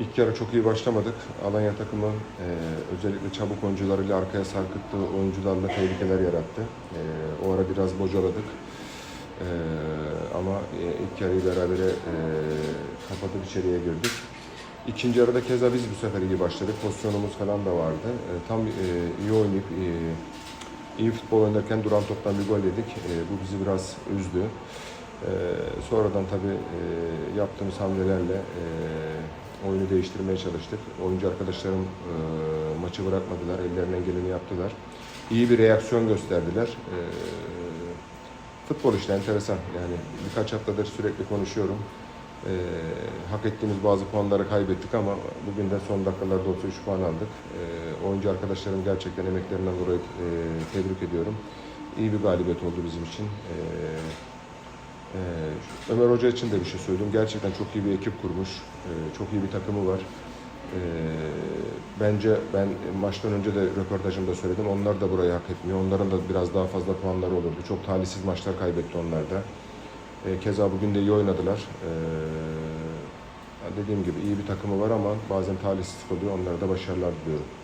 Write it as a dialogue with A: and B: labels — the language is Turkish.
A: İlk yarı çok iyi başlamadık. Alanya takımı e, özellikle çabuk oyuncularıyla arkaya sarkıttığı oyuncularla tehlikeler yarattı. E, o ara biraz bocaladık. E, ama e, ilk yarıyı berabere e, kapatıp içeriye girdik. İkinci yarıda keza biz bu sefer iyi başladık. Pozisyonumuz falan da vardı. E, tam e, iyi oynayıp e, iyi futbol oynarken duran toptan bir gol yedik. E, bu bizi biraz üzdü. E, sonradan tabii e, yaptığımız hamlelerle e, oyunu değiştirmeye çalıştık. Oyuncu arkadaşlarım e, maçı bırakmadılar, ellerinden geleni yaptılar. İyi bir reaksiyon gösterdiler. E, futbol işte enteresan. Yani birkaç haftadır sürekli konuşuyorum. E, hak ettiğimiz bazı puanları kaybettik ama bugün de son dakikalarda olsa 3 puan aldık. E, oyuncu arkadaşlarım gerçekten emeklerinden dolayı e, tebrik ediyorum. İyi bir galibiyet oldu bizim için. E, Ömer Hoca için de bir şey söyleyeyim. Gerçekten çok iyi bir ekip kurmuş. E, çok iyi bir takımı var. E, bence ben maçtan önce de röportajımda söyledim. Onlar da burayı hak etmiyor. Onların da biraz daha fazla puanları olurdu. Çok talihsiz maçlar kaybetti onlar da. E, keza bugün de iyi oynadılar. Dediğim gibi iyi bir takımı var ama bazen talihsizlik oluyor. Onlara da başarılar diliyorum.